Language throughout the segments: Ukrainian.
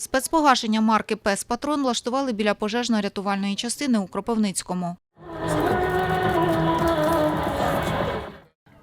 Спецпогашення марки Пес Патрон влаштували біля пожежно-рятувальної частини у Кропивницькому.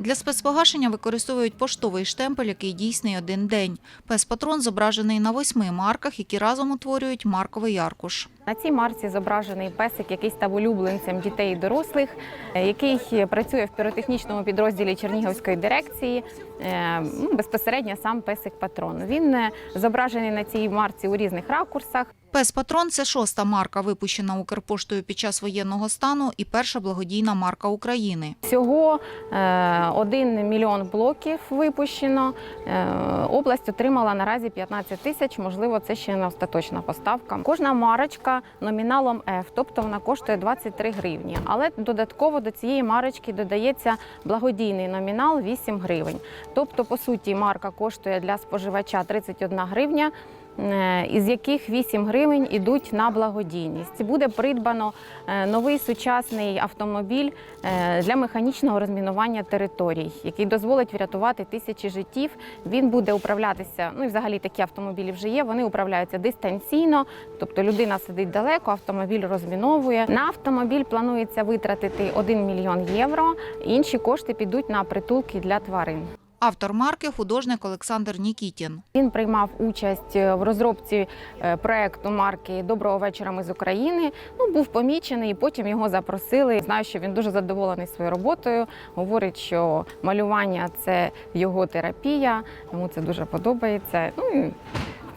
Для спецпогашення використовують поштовий штемпель, який дійсний один день. Пес Патрон зображений на восьми марках, які разом утворюють марковий аркуш. На цій марці зображений песик, який став улюбленцем дітей і дорослих, е, який працює в піротехнічному підрозділі Чернігівської дирекції. Е, ну, Безпосередньо сам песик патрон. Він е, зображений на цій марці у різних ракурсах. Пес Патрон це шоста марка, випущена Укрпоштою під час воєнного стану, і перша благодійна марка України. Всього е, 1 мільйон блоків випущено. Е, Область отримала наразі 15 тисяч. Можливо, це ще не остаточна поставка. Кожна марочка номіналом F, тобто вона коштує 23 гривні. Але додатково до цієї марочки додається благодійний номінал 8 гривень. Тобто, по суті, марка коштує для споживача 31 гривня. Е, Із яких 8 гривень ідуть на благодійність. Буде придбано е, новий сучасний автомобіль е, для механічного розмінування територій, який дозволить врятувати тисячі життів. Він буде управлятися. Ну і взагалі такі автомобілі вже є. Вони управляються дистанційно, тобто людина сидить далеко, автомобіль розміновує. На автомобіль планується витратити 1 мільйон євро. Інші кошти підуть на притулки для тварин. Автор марки художник Олександр Нікітін. Він приймав участь е, в розробці е, проекту марки Доброго вечора. Ми з України. Ну був помічений, і потім його запросили. Знаю, що він дуже задоволений своєю роботою. Говорить, що малювання це його терапія. Йому це дуже подобається. Ну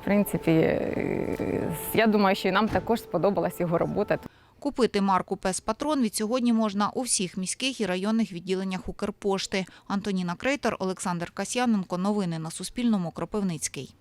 в принципі, е, я думаю, що і нам також сподобалась його робота. Купити марку Пес Патрон від сьогодні можна у всіх міських і районних відділеннях Укрпошти. Антоніна Крейтер, Олександр Касьяненко. Новини на Суспільному. Кропивницький.